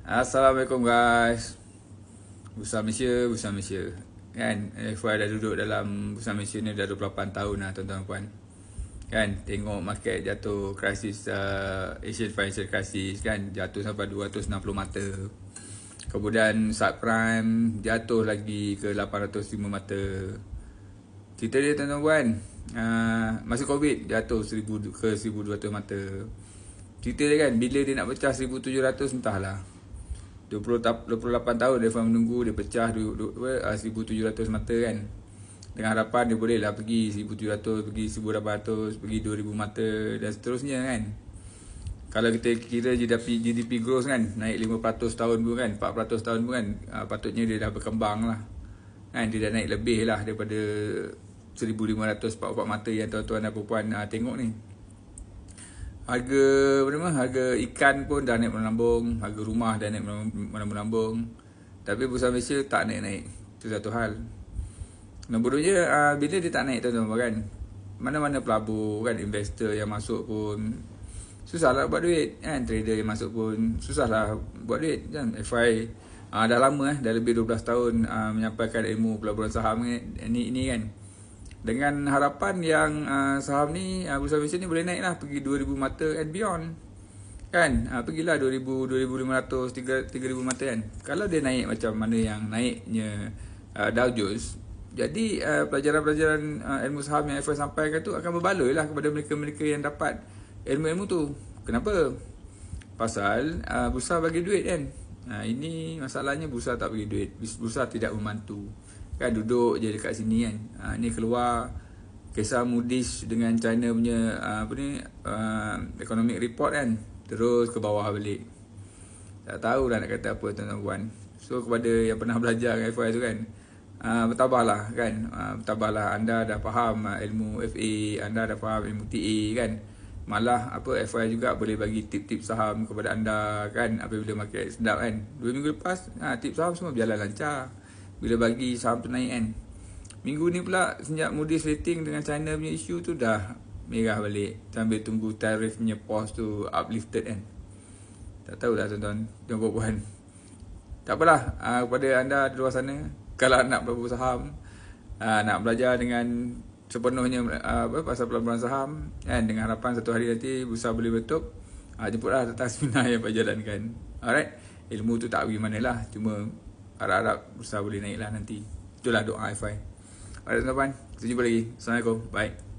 Assalamualaikum guys. Bursa Malaysia, Bursa Malaysia. Kan, FY dah duduk dalam Bursa Malaysia ni dah 28 tahun lah tuan-tuan puan. Kan, tengok market jatuh krisis uh, Asian Financial Crisis kan Jatuh sampai 260 mata. Kemudian subprime jatuh lagi ke 805 mata. Cerita dia tuan-tuan puan uh, Masa COVID jatuh 1000 ke 1200 mata. Cerita dia kan, bila dia nak pecah 1700 entahlah 20, 28 tahun dia menunggu dia pecah 1700 mata kan. Dengan harapan dia boleh lah pergi 1700 pergi 1800 pergi 2000 mata dan seterusnya kan. Kalau kita kira GDP, GDP growth kan naik 5% tahun pun kan 4% tahun pun kan uh, patutnya dia dah berkembang lah. Kan dia dah naik lebih lah daripada 1544 mata yang tuan-tuan dan puan uh, tengok ni harga apa nama? Harga ikan pun dah naik menambung. Harga rumah dah naik menambung tapi bursa Malaysia tak naik-naik. Itu satu hal. Nombornya uh, bila dia tak naik tuan-tuan kan? Mana-mana pelabur kan investor yang masuk pun. Susah lah buat duit kan? Trader yang masuk pun. Susah lah buat duit kan? FI uh, dah lama eh dah lebih 12 tahun uh, menyampaikan ilmu pelaburan saham ni ini, ini kan dengan harapan yang uh, saham ni uh, Bursa Malaysia ni boleh naik lah pergi 2000 mata and beyond. Kan? Uh, pergilah 2000 2500 3000 mata kan? Kalau dia naik macam mana yang naiknya uh, Dow Jones jadi uh, pelajaran-pelajaran uh, ilmu saham yang FI sampaikan tu akan berbaloi lah kepada mereka-mereka yang dapat ilmu-ilmu tu. Kenapa? Pasal uh, bursa bagi duit kan? Uh, ini masalahnya bursa tak bagi duit. Bursa tidak membantu kan duduk je dekat sini kan. Ha, ni keluar kisah Moody's dengan China punya uh, apa ni uh, economic report kan. Terus ke bawah balik. Tak tahu dah nak kata apa tuan-tuan puan. So kepada yang pernah belajar dengan FI tu kan uh, bertabahlah kan. Uh, bertabahlah anda dah faham ilmu FA anda dah faham ilmu TA kan. Malah apa FI juga boleh bagi tip-tip saham kepada anda kan apabila market sedap kan. Dua minggu lepas uh, tip saham semua berjalan lancar bila bagi saham tu naik kan. Minggu ni pula sejak Moody's rating dengan China punya isu tu dah merah balik. Sambil tunggu tarif punya pause tu uplifted kan. Tak tahu dah tuan-tuan dan puan tak apalah. Uh, kepada anda di luar sana kalau nak berburu saham uh, nak belajar dengan sepenuhnya uh, apa pasal pelaburan saham kan dengan harapan satu hari nanti bursa boleh betul uh, jemputlah tentang seminar yang berjalankan. Alright? Ilmu tu tak pergi mana lah cuma harap-harap usaha boleh naik lah nanti. Itulah doa FI. Alright tuan-tuan, kita jumpa lagi. Assalamualaikum. Bye.